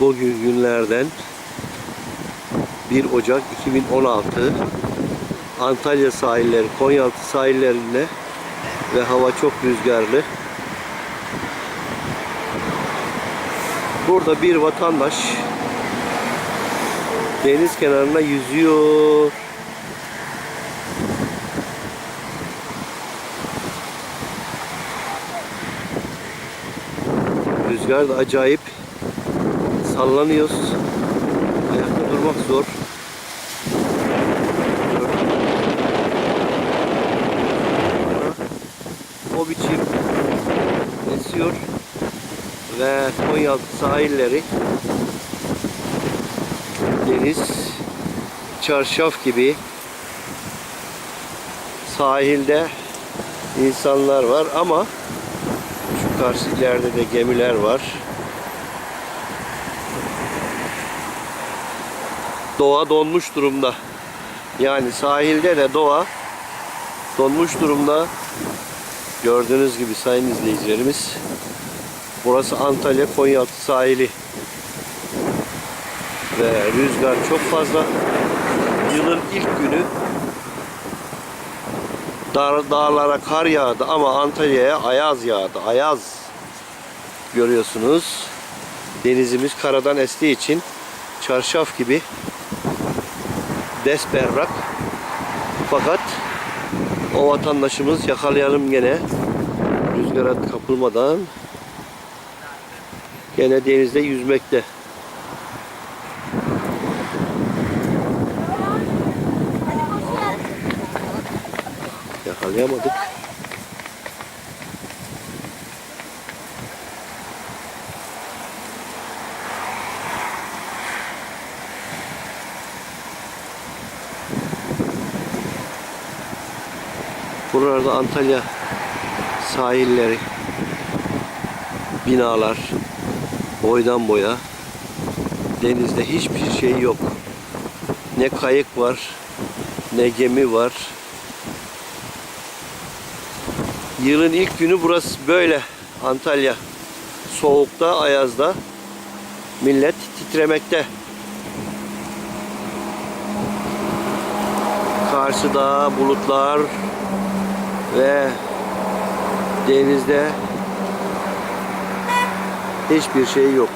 Bugün günlerden 1 Ocak 2016 Antalya sahilleri, Konyaaltı sahillerinde ve hava çok rüzgarlı. Burada bir vatandaş deniz kenarında yüzüyor. Rüzgar da acayip sallanıyoruz. Ayakta durmak zor. O biçim esiyor ve Konyaaltı sahilleri deniz çarşaf gibi sahilde insanlar var ama şu karşı ileride de gemiler var. Doğa donmuş durumda. Yani sahilde de doğa donmuş durumda. Gördüğünüz gibi sayın izleyicilerimiz. Burası Antalya Konyaaltı sahili. Ve rüzgar çok fazla. Yılın ilk günü Dağ- dağlara kar yağdı ama Antalya'ya ayaz yağdı. Ayaz görüyorsunuz. Denizimiz karadan estiği için çarşaf gibi desberrak. Fakat o vatandaşımız yakalayalım gene rüzgara kapılmadan gene denizde yüzmekte. Yakalayamadık. Buralarda Antalya sahilleri, binalar, boydan boya, denizde hiçbir şey yok. Ne kayık var, ne gemi var. Yılın ilk günü burası böyle. Antalya. Soğukta, ayazda. Millet titremekte. Karşıda bulutlar ve denizde hiçbir şey yok.